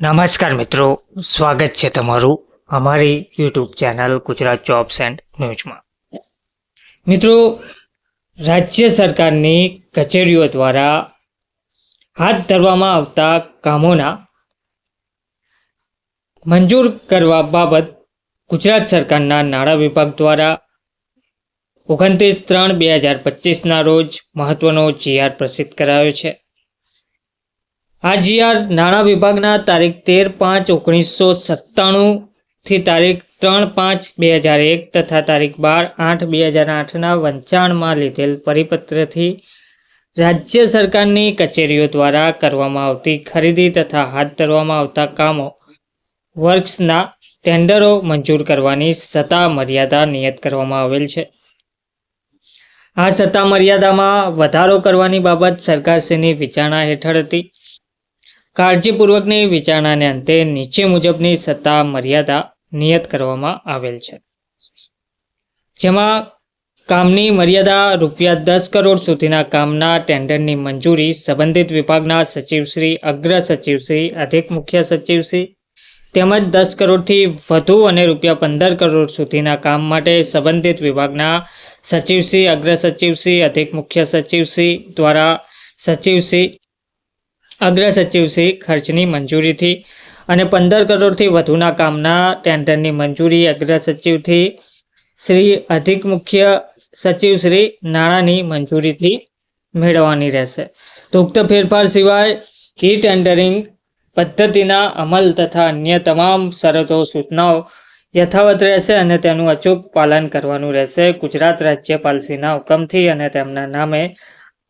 નમસ્કાર મિત્રો, સ્વાગત છે તમારું અમારી YouTube channel Gujarat jobs and ન્યૂઝમાં મિત્રો, રાજ્ય સરકારની કચેરીઓ દ્વારા હાથ ધરવામાં આવતા કામોના મંજૂર કરવા બાબત ગુજરાત સરકારના નાણાં વિભાગ દ્વારા ઓગણત્રીસ ત્રણ બે હજાર પચીસના રોજ મહત્વનો જીઆર પ્રસિદ્ધ કરાયો છે. આ જીઆર નાણાં વિભાગના તારીખ તેર પાંચ ઓગણીસો સત્તાણુંથી તારીખ ત્રણ પાંચ બે હજાર એક તથા તારીખ બાર આઠ બે હજાર આઠના વંચાણમાં લીધેલ પરિપત્રથી રાજ્ય સરકારની કચેરીઓ દ્વારા કરવામાં આવતી ખરીદી તથા હાથ ધરવામાં આવતા કામો વર્ક્સના ટેન્ડરો મંજૂર કરવાની સત્તા મર્યાદા નિયત કરવામાં આવેલ છે. આ સત્તા મર્યાદામાં વધારો કરવાની બાબત સરકારશ્રીની વિચારણા હેઠળ હતી. કાળજીપૂર્વકની વિચારણાને અંતે નીચે મુજબની સત્તા મર્યાદા નિયત કરવામાં આવેલ છે. જેમાં કામની મર્યાદા રૂપિયા દસ કરોડ સુધીના કામના ટેન્ડરની મંજૂરી સંબંધિત વિભાગના સચિવશ્રી અગ્ર સચિવશ્રી અધિક મુખ્ય સચિવશ્રી તેમજ દસ કરોડથી વધુ અને રૂપિયા પંદર કરોડ સુધીના કામ માટે સંબંધિત વિભાગના સચિવશ્રી અગ્ર સચિવશ્રી અધિક મુખ્ય સચિવશ્રી દ્વારા સચિવશ્રી અગ્ર સચિવશ્રી ખર્ચની મંજૂરીથી અને પંદર કરોડથી વધુના કામના ટેન્ડરની મંજૂરી અગ્ર શ્રી અધિક મુખ્ય સચિવશ્રી નાણાંની મંજૂરીથી મેળવવાની રહેશે. તો ઉક્ત ફેરફાર સિવાય ઈ ટેન્ડરિંગ પદ્ધતિના અમલ તથા અન્ય તમામ શરતો સૂચનાઓ યથાવત રહેશે અને તેનું અચૂક પાલન કરવાનું રહેશે. ગુજરાત રાજ્યપાલશ્રીના હુકમથી અને તેમના નામે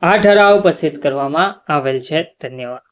આ ઠરાવ પ્રસિદ્ધ કરવામાં આવેલ છે. ધન્યવાદ.